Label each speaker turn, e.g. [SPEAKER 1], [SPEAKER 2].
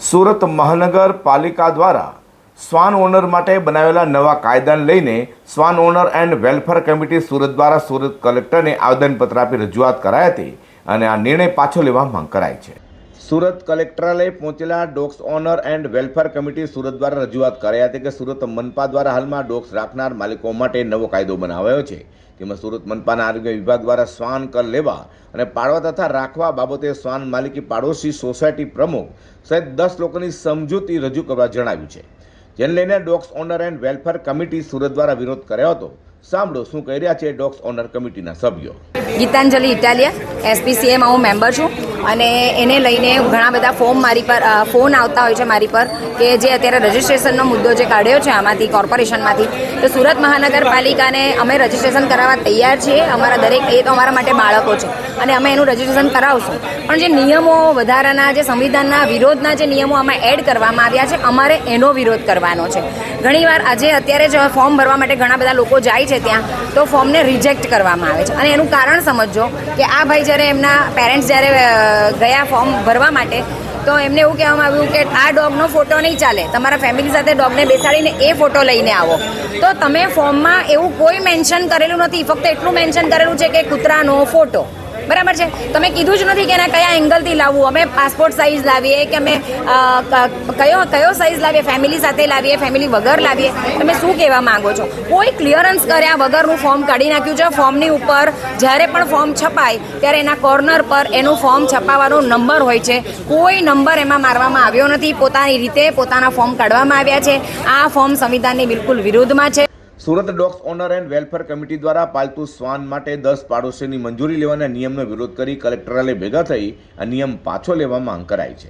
[SPEAKER 1] સુરત મહાનગરપાલિકા દ્વારા શ્વાન ઓનર માટે બનાવેલા નવા કાયદાને લઈને શ્વાન owner and welfare committee Surat દ્વારા સુરત કલેક્ટરને આવેદનપત્ર આપી રજૂઆત કરાઈ હતી અને આ નિર્ણય પાછો લેવા માંગ કરાઈ છે. સુરત કલેક્ટરાલય પહોંચેલા dogs owner and welfare committee Surat દ્વારા રજૂઆત કરાઈ હતી કે સુરત મનપા દ્વારા હાલમાં ડોગ્સ રાખનાર માલિકો માટે નવો કાયદો બનાવાયો છે. તેમાં સુરત મનપાના આરોગ્ય વિભાગ દ્વારા શ્વાન કર લેવા અને પાડવા તથા રાખવા બાબતે શ્વાન માલિકી પાડોશી સોસાયટી પ્રમુખ સહિત દસ લોકોની સમજૂતી રજૂ કરવા જણાવ્યું છે. જેને લઈને dogs owner and welfare committee Surat દ્વારા વિરોધ કર્યો હતો. સાંભળો શું કહી રહ્યા છે ડોગ્સ ઓનર કમિટીના સભ્યો.
[SPEAKER 2] ગીતાંજલિ ઇટાલિયા એસપીસીએમાં હું મેમ્બર છું. અને એને લઈને ઘણા બધા ફોર્મ મારી પર ફોન આવતા હોય છે મારી પર કે જે અત્યારે રજિસ્ટ્રેશનનો મુદ્દો જે કાઢ્યો છે આમાંથી, કોર્પોરેશનમાંથી. તો સુરત મહાનગરપાલિકાને અમે રજિસ્ટ્રેશન કરાવવા તૈયાર છીએ. અમારા દરેક, એ તો અમારા માટે બાળકો છે. અને અમે એનું રજિસ્ટ્રેશન કરાવશું. પણ જે નિયમો વધારાના, જે સંવિધાનના વિરોધના જે નિયમો આમાં એડ કરવામાં આવ્યા છે, અમારે એનો વિરોધ કરવાનો છે. ઘણીવાર આજે અત્યારે જ ફોર્મ ભરવા માટે ઘણા બધા લોકો જાય છે ત્યાં, તો ફોર્મને રિજેક્ટ કરવામાં આવે છે. અને એનું કારણ સમજજો કે આ ભાઈ જ્યારે એમના પેરેન્ટ્સ જ્યારે ગયા ફોર્મ ભરવા માટે, તો એમને એવું કહેવામાં આવ્યું કે આ ડોગનો ફોટો નહીં ચાલે. તમારા ફેમિલી સાથે ડોગને બેસાડીને એ ફોટો લઈને આવો. તો તમે ફોર્મમાં એવું કોઈ મેન્શન કરેલું નથી. ફક્ત એટલું મેન્શન કરેલું છે કે કૂતરાનો ફોટો. બરાબર છે? તમે કીધું જ નથી કે એના કયા એંગલથી લાવવું. અમે પાસપોર્ટ સાઇઝ લાવીએ કે અમે કયો કયો સાઇઝ લાવીએ? ફેમિલી સાથે લાવીએ ફેમિલી વગર લાવીએ? તમે શું કહેવા માંગો છો? કોઈ ક્લિયરન્સ કર્યા વગરનું ફોર્મ કાઢી નાખ્યું છે. ફોર્મની ઉપર જ્યારે પણ ફોર્મ છપાય, ત્યારે એના કોર્નર પર એનું ફોર્મ છપાવવાનો નંબર હોય છે. કોઈ નંબર એમાં મારવામાં આવ્યો નથી. પોતાની રીતે પોતાના ફોર્મ કાઢવામાં આવ્યા છે. આ ફોર્મ સંવિધાનની બિલકુલ વિરુદ્ધમાં છે.
[SPEAKER 1] Surat dogs owner and welfare committee દ્વારા પાલતુ શ્વાન માટે દસ પાડોશીની મંજૂરી લેવાના નિયમનો વિરોધ કરી કલેક્ટરાલય ભેગા થઈ આ નિયમ પાછો લેવા માંગ કરાઈ છે.